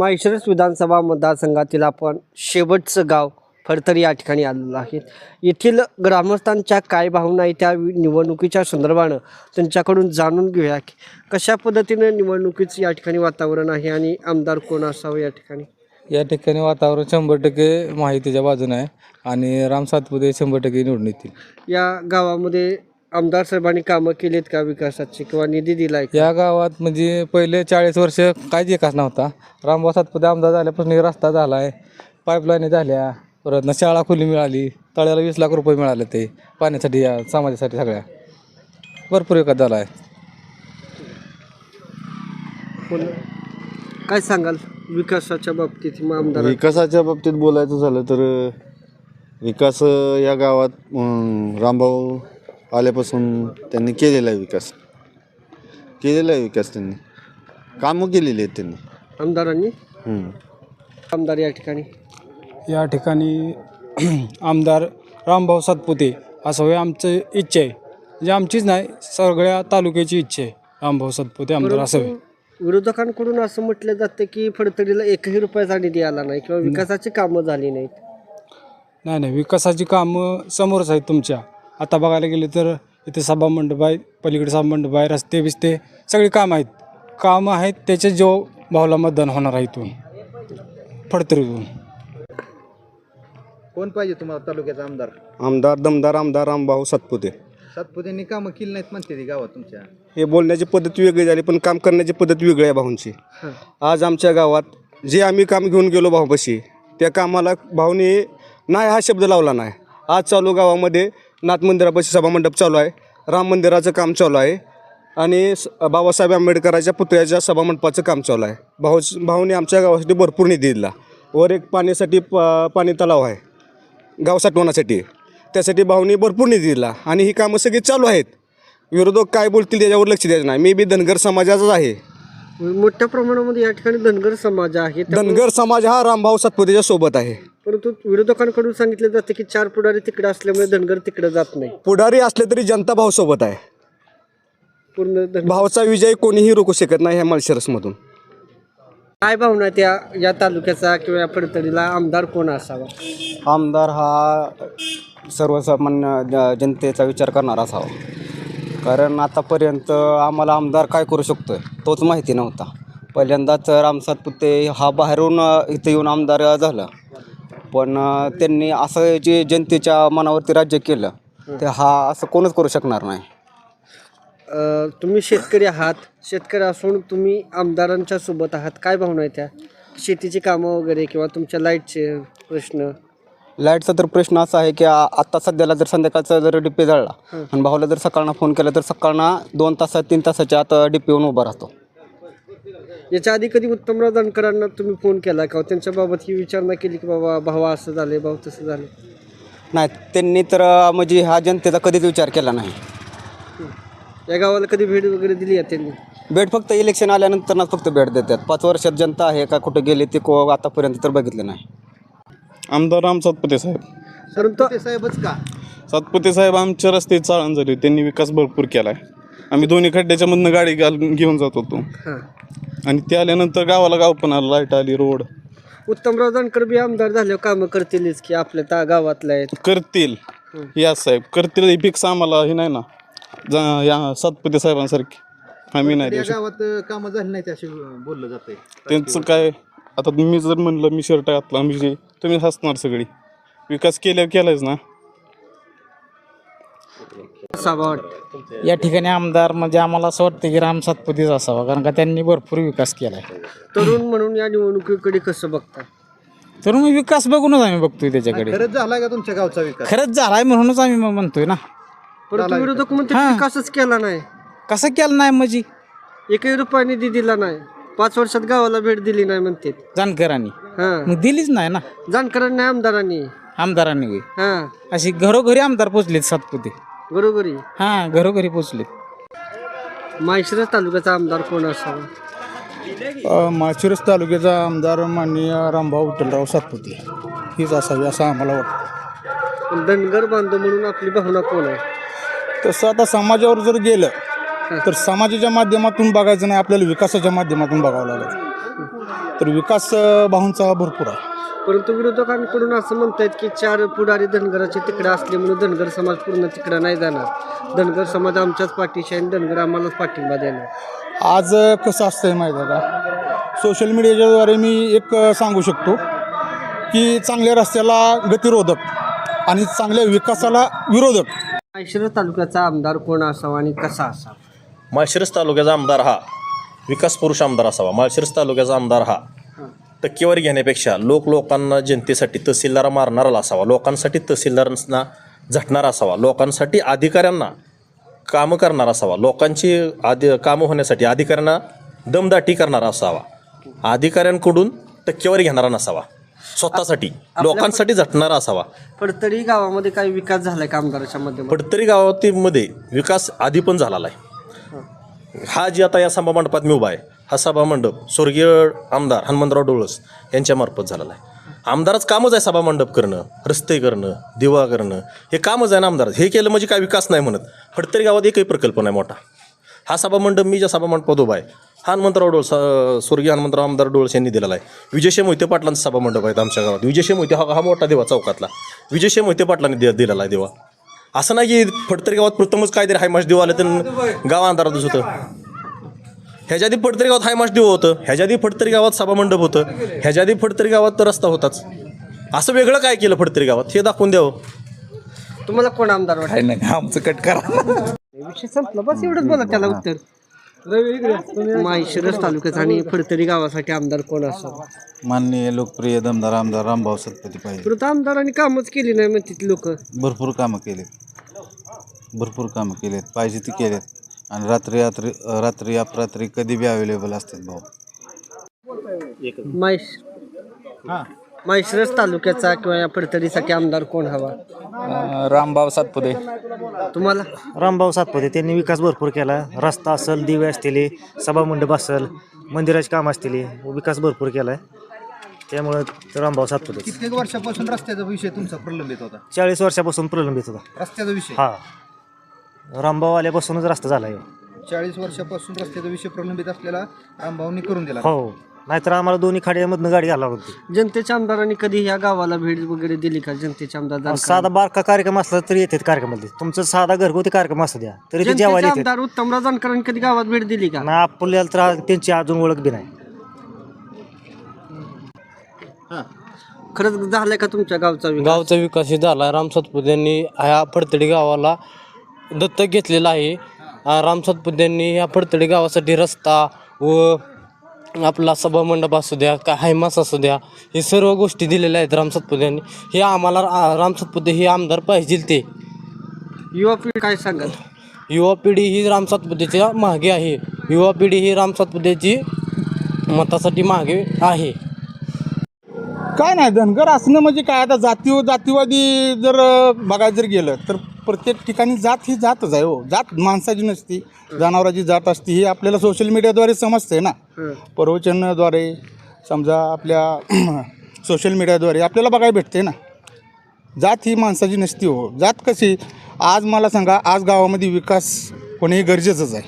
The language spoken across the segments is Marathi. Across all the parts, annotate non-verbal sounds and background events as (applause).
माळशिरस विधानसभा मतदारसंघातील आपण शेवटचं गाव फडतरी या ठिकाणी आलेलो आहे येथील ग्रामस्थांच्या काय भावना आहे त्या निवडणुकीच्या संदर्भानं त्यांच्याकडून जाणून घेऊया की कशा पद्धतीनं निवडणुकीचं या ठिकाणी वातावरण आहे आणि आमदार कोण असावं या ठिकाणी? या ठिकाणी वातावरण शंभर टक्के माहितीच्या बाजूने आहे आणि राम सातपुते शंभर टक्के निवडून येतील. या गावामध्ये आमदार साहेबांनी कामं केलीत का विकासाची किंवा निधी दिलाय का? या गावात म्हणजे पहिले चाळीस वर्ष काहीच विकास नव्हता. रामभाऊ सातपुते आमदार झाल्यापासून एक रस्ता झाला आहे पाईपलाईन झाल्या परत न शाळा खुली मिळाली तळ्याला वीस लाख रुपये मिळाले ते पाण्यासाठी या समाजासाठी सगळ्या. भरपूर विकास झाला आहे कोण? काय सांगाल विकासाच्या बाबतीत मग आमदार विकासाच्या बाबतीत बोलायचं झालं तर अ, विकास अ, या गावात अम, रामभाऊ आल्यापासून त्यांनी केलेला आहे विकास. केलेला आहे विकास त्यांनी. कामं केलेली आहेत त्यांनी. आमदारांनी? हम्म. आमदार या ठिकाणी. या ठिकाणी (clears throat) आमदार रामभाऊ सातपुते असावे आमचं इच्छा आहे. म्हणजे आमचीच नाही सगळ्या तालुक्याची इच्छा आहे. रामभाऊ सातपुते आमदार असावे परंतु विरोधकांकडून असं म्हटलं जातं की फडतडीला एकही रुपयाचा निधी आला नाही किंवा विकासाची कामं झाली नाहीत. नाही नाही विकासाची कामं समोरच आहेत तुमच्या. आता बघायला गेले तर इथे सभा मंडप आहे पलीकडे सभा मंडप आहे रस्ते बिस्ते सगळी कामं आहेत. कामं आहेत त्याचे जो भावला मतदान होणार आहे इथून. फडतरीतून कोण पाहिजे तुम्हाला तालुक्याचा आमदार? आमदार दमदार आमदार रामभाऊ सातपुते. सातपुतेंनी कामं केली नाहीत म्हणते ती गावात तुमच्या. हे बोलण्याची पद्धत वेगळी झाली पण काम करण्याची पद्धत वेगळी आहे भाऊंची. आज आमच्या गावात जे आम्ही काम घेऊन गेलो भाऊपाशी त्या कामाला भाऊने नाही हा शब्द लावला नाही. आज चालू गावामध्ये नाथ मंदिरापाशी सभामंडप चालू आहे. राम मंदिराचं काम चालू आहे. आणि स- बाबासाहेब आंबेडकरांच्या पुतळ्याच्या सभामंडपाचं काम चालू आहे. भाऊ भाऊने आमच्या गावासाठी भरपूर निधी दिला. वर एक पाण्यासाठी प पाणी तलाव आहे. गाव साठवण्यासाठी. त्यासाठी भाऊनी भरपूर निधी दिला. आणि ही कामं सगळी चालू आहेत. विरोधक काय बोलतील त्याच्यावर लक्ष द्यायचं नाही. मी बी धनगर समाजाचाच आहे. मोठ्या प्रमाणामध्ये या ठिकाणी धनगर समाज आहे. धनगर समाज हा रामभाऊ सातपुतेच्या सोबत आहे. परंतु विरोधकांकडून सांगितलं जातं की चार पुढारी तिकडे असल्यामुळे धनगर तिकडे जात नाही. पुढारी असले तरी जनता भाऊ सोबत आहे. पूर्ण धन भाऊचा विजय कोणीही रोखू शकत नाही ह्या माळशिरसमधून. काय भावना त्या या तालुक्याचा किंवा या फडतडीला आमदार कोण असावा? आमदार हा सर्वसामान्य ज- जनतेचा विचार करणारा असावा. कारण आतापर्यंत आम्हाला आमदार काय करू शकतो आहे तोच माहिती नव्हता. पहिल्यांदाच राम सातपुते हा बाहेरून अ, इथं येऊन आमदार झाला. पण त्यांनी असं जे जनतेच्या मनावरती राज्य केलं ते हा असं कोणच करू शकणार नाही. अ, तुम्ही शेतकरी आहात. शेतकरी असून तुम्ही आमदारांच्या सोबत आहात. काय भावना आहे त्या शेतीची कामं वगैरे किंवा तुमच्या लाईटचे प्रश्न? लाईटचा तर प्रश्न असा आहे की आ- आत्ता सध्याला जर संध्याकाळचा जर डिपे जळला आणि भाऊला जर सकाळना फोन केला तर सकाळना दोन तासात तीन तासाच्या आत डिपे येऊन उभा राहतो. याच्या आधी कधी उत्तमराव जानकरांना तुम्ही फोन केला का? त्यांच्या बाबत ही विचारणा केली की बाबा भावा असं झाले भाऊ तसं झाले नाही त्यांनी तर म्हणजे हा जनतेचा कधीच विचार केला नाही. या गावाला कधी भेट वगैरे दिली आहे त्यांनी? भेट फक्त इलेक्शन आल्यानंतरच फक्त भेट देतात. पाच वर्षात जनता आहे का कुठे गेले ते को आतापर्यंत तर बघितलं नाही. आमदार राम सातपुते साहेब. परंतु ते साहेबच का? सातपुते साहेब आमच्या रस्ते चाळण झाली त्यांनी विकास भरपूर केला आहे आम्ही दोन्ही खड्ड्याच्या मधनं गाडी घालून घेऊन जात होतो. हां. आणि ते आल्यानंतर गावाला गाव पण आलं लाइट आली रोड. उत्तमराव जानकर बी आमदार झाल्यावर कामं करतीलच की आपल्या ता गावातल्या आहेत. करतील. या साहेब करतील हे फिक्स आम्हाला हे नाही ना. जा- या सातपुते साहेबांसारखी. आम्ही नाही देऊ या शकत. गावात कामं झाली नाहीत असे बोललं जातंय. त्यांचं काय आता मी जर म्हणलं मी शर्ट घातला म्हणजे तुम्ही हसणार सगळी. विकास केल्यावर केलायच ना. असावा या ठिकाणी आमदार म्हणजे आम्हाला असं वाटतं की राम सातपुतेच असावा कारण का त्यांनी भरपूर विकास केला आहे तरुण म्हणून या निवडणुकीकडे कसं बघता? तर मग विकास बघूनच आम्ही बघतोय त्याच्याकडे. खरंच झालाय का तुमच्या गावचा विकास? खरंच झालाय म्हणूनच आम्ही मग म्हणतोय ना. परंतु विरोधक म्हणते हां. विकासच केला नाही. कसं केलं नाही म्हणजे एकही रुपया निधी दिला नाही. पाच वर्षात गावाला भेट दिली नाही म्हणते जानकरांनी. हा. मग दिलीच नाही ना. जानकरांनी आमदारांनी. आमदारांनी होय. हा. अशी घरोघरी आमदार पोचलेत सातपुते. बरोबरी हा घरोघरी पोचलेत माळशिरस तालुक्याचा आमदार कोण असावा? माळशिरस तालुक्याचा आमदार माननीय रामभाऊ विठ्ठलराव सातपुते. हीच असावी असं आम्हाला वाटतं. पण धनगर बांधव म्हणून आपली भावना कोण आहे? तसं आता समाजावर जर गेलं तर समाजाच्या माध्यमातून बघायचं नाही आपल्याला विकासाच्या माध्यमातून बघावं लागेल. तर विकास अ, भाऊंचा भरपूर आहे. परंतु विरोधकांकडून असं म्हणतायत की चार पुढारी धनगराचे तिकडे असले म्हणून धनगर समाज पूर्ण तिकडे नाही जाणार. धनगर समाज आमच्याच पाठीशी आहे आणि धनगर आम्हालाच पाठिंबा देणार. आज कसं असतंय माहीत आहे का? सोशल मीडियाच्याद्वारे मी एक सांगू शकतो की चांगल्या रस्त्याला गतिरोधक आणि चांगल्या विकासाला विरोधक. माळशिरस तालुक्याचा आमदार कोण असावा आणि कसा असावा? माळशिरस तालुक्याचा आमदार हा. विकास पुरुष आमदार असावा. माळशिरस तालुक्याचा आमदार हा. टक्केवारी घेण्यापेक्षा लोक लोकांना जनतेसाठी तहसीलदार मारणारा असावा लोकांसाठी तहसीलदारांना झटणारा असावा लोकांसाठी अधिकाऱ्यांना कामं करणारा असावा लोकांची आधी कामं होण्यासाठी अधिकाऱ्यांना दमदाटी करणारा असावा अधिकाऱ्यांकडून टक्केवारी घेणारा नसावा स्वतःसाठी लोकांसाठी झटणारा असावा. पडतळी गावामध्ये काही विकास झालाय का आमदाराच्या माध्यमातून? पडतरी गावातीमध्ये विकास आधी पण झालेला आहे हा जी आता या सभा मंडपात मी उभा आहे हा सभा मंडप स्वर्गीय आमदार हनुमंतराव डोळस यांच्यामार्फत झालेला आहे. आमदारच कामच आहे सभा मंडप करणं रस्ते करणं दिवा करणं. हे कामच आहे ना आमदार? हे केलं म्हणजे काय विकास नाही म्हणत. फडतरी गावात एकही प्रकल्प नाही मोठा. हा सभा मंडप मी ज्या सभा मंडपात उभा आहे हा हनुमंतराव डोळस स्वर्गीय हनुमंतराव आमदार डोळस यांनी दिलेला आहे. विजयशे मोहिते पाटलांचा सभा मंडप आहेत आमच्या गावात. विजयशे मोहिते हा हा मोठा देवा चौकातला. विजयशे मोहिते पाटलांनी दि दिलेला आहे देवा. असं नाही की फडतरी गावात प्रथमच काहीतरी हायमाश देव आलं तर गाव अंधारातच होतं. ह्याच्या आधी फडतरी गावात हायमाश देव होतं ह्याच्या आधी फडतरी गावात सभा मंडप होतं. ह्याच्या आधी फडतरी गावात तर रस्ता होताच. असं वेगळं काय केलं फडतरी गावात? हे दाखवून द्यावं. तुम्हाला कोण आमदार वाटतं? नाही आमचं कट करा. विषय संपला बस एवढंच बोला त्याला उत्तर. माळशिरस तालुक्याचा आणि फडतरी गावासाठी आमदार कोण असावा? माननीय लोकप्रिय दमदार आमदार रामभाऊ सतपती पाहिजे परंतु आमदारांनी कामच केली नाही म्हणतात लोक. भरपूर कामं केलेत. भरपूर कामं केलेत पाहिजे ती केलेत. आणि रात्री रात्री रात्री अपरात्री कधी बी अवेलेबल असतात भाऊ. माहेश. माळशिरस तालुक्याचा किंवा या फडतरीसाठी आमदार कोण हवा? रामभाऊ सातपुते. तुम्हाला? रामभाऊ सातपुते त्यांनी विकास भरपूर केला. रस्ता असेल दिवे असतील सभामंडप असेल मंदिराचे काम असतील विकास भरपूर केला आहे त्यामुळं रामभाऊ सातपुते कित्येक वर्षापासून रस्त्याचा विषय तुमचा प्रलंबित होता. चाळीस वर्षापासून प्रलंबित होता. रस्त्याचा विषय? हा. रामभाऊ आल्यापासूनच रस्ता झाला आहे चाळीस वर्षापासून रस्त्याचा विषय प्रलंबित असलेला रामभाऊनी करून दिला. हो. नाहीतर आम्हाला दोन्ही खाड्यामधनं गाडी घालावं लागते. जनतेच्या आमदारांनी कधी या गावाला भेट वगैरे दिली का? जनतेचे आमदार? साधा बारका कार्यक्रम असला तरी येतात कार्यक्रमामध्ये तुमचं साधा घरगुती कार्यक्रम असू द्या तरी ते जनतेचे जेवायला येतात. आमदार उत्तमराव जानकरांनी कधी गावात भेट दिली का? ना आपल्याला तर त्यांची अजून ओळख बी नाही. खरंच झालाय का तुमच्या गावचा विकास? गावचा विकास झाला. राम सातपुत्यांनी ह्या फडतडी गावाला दत्तक घेतलेला आहे. राम सातपुत्यांनी ह्या फडतडी गावासाठी रस्ता व आपला सभामंडप असू द्या का हायमास असू द्या हे सर्व गोष्टी दिलेल्या आहेत राम सातपुत्यांनी हे आम्हाला राम सातपुते हे आमदार पाहिजे ते. युवा पिढी काय सांगाल? युवा पिढी ही राम सातपुतेच्या मागे आहे. युवा पिढी ही राम सातपुतेची मतासाठी मागे आहे. काय नाही धनगर असणं म्हणजे काय? आता जाती जातीवादी जर अ, बघायला जर गेलं तर प्रत्येक ठिकाणी जात ही जातच आहे हो. जात माणसाची नसती. जनावराची जात असते हे आपल्याला सोशल मीडियाद्वारे समजते ना. प्रवचनाद्वारे समजा आपल्या (clears throat) सोशल मीडियाद्वारे आपल्याला बघायला भेटते ना. जात ही माणसाची नसती हो. जात कशी? आज मला सांगा आज गावामध्ये विकास होणे हे गरजेचंच आहे.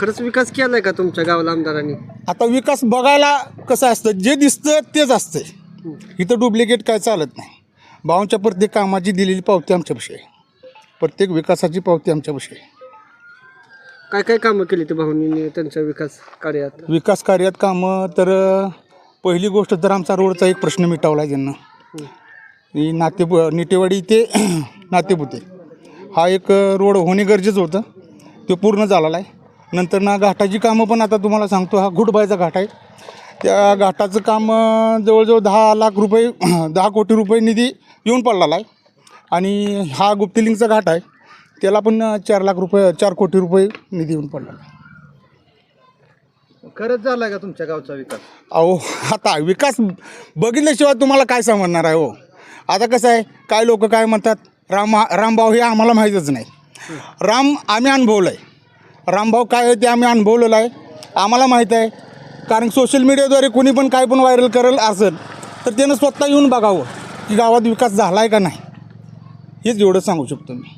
खरंच विकास केलाय का तुमच्या गावाला आमदारांनी? आता विकास बघायला कसं असतं? जे दिसतं तेच असतं इथं डुप्लिकेट काय चालत नाही. भाऊंच्या प्रत्येक कामाची दिलेली पावती आमच्यापाशी आहे. प्रत्येक विकासाची पावती आमच्यापाशी आहे. काय काय कामं केली ते भाऊनी त्यांच्या विकास कार्यात? विकास कार्यात कामं तर अ, पहिली गोष्ट तर आमचा रोडचा एक प्रश्न मिटावला आहे ज्यांना. ही. नाते निटेवाडी ते (clears throat) नातेपुते. हा एक अ, रोड होणे गरजेचं होतं. ते पूर्ण झालेला आहे. नंतर ना घाटाची कामं पण आता तुम्हाला सांगतो हा घुडबायचा घाट आहे. त्या घाटाचं काम अ, जवळजवळ दहा लाख रुपये (clears throat) दहा कोटी रुपये निधी येऊन पडलेला आहे. आणि हा गुप्तिलिंगचा घाट आहे त्याला पण चार लाख रुपये चार कोटी रुपये निधी येऊन पडलेला आहे खरंच झालाय का तुमच्या गावचा विकास? अहो आता विकास बघितल्याशिवाय तुम्हाला काय समजणार आहे हो? आता कसं आहे काय लोक काय म्हणतात राम रामभाऊ हे आम्हाला माहीतच नाही. राम आम्ही अनुभवलं आहे रामभाऊ काय आहे ते आम्ही अनुभवलेलं आहे. आम्हाला माहीत आहे कारण सोशल मीडियाद्वारे कोणी पण काय पण व्हायरल करेल असेल तर त्यानं स्वतः येऊन बघावं की गावात विकास झाला आहे का नाही. हेच एवढं सांगू शकतो मी.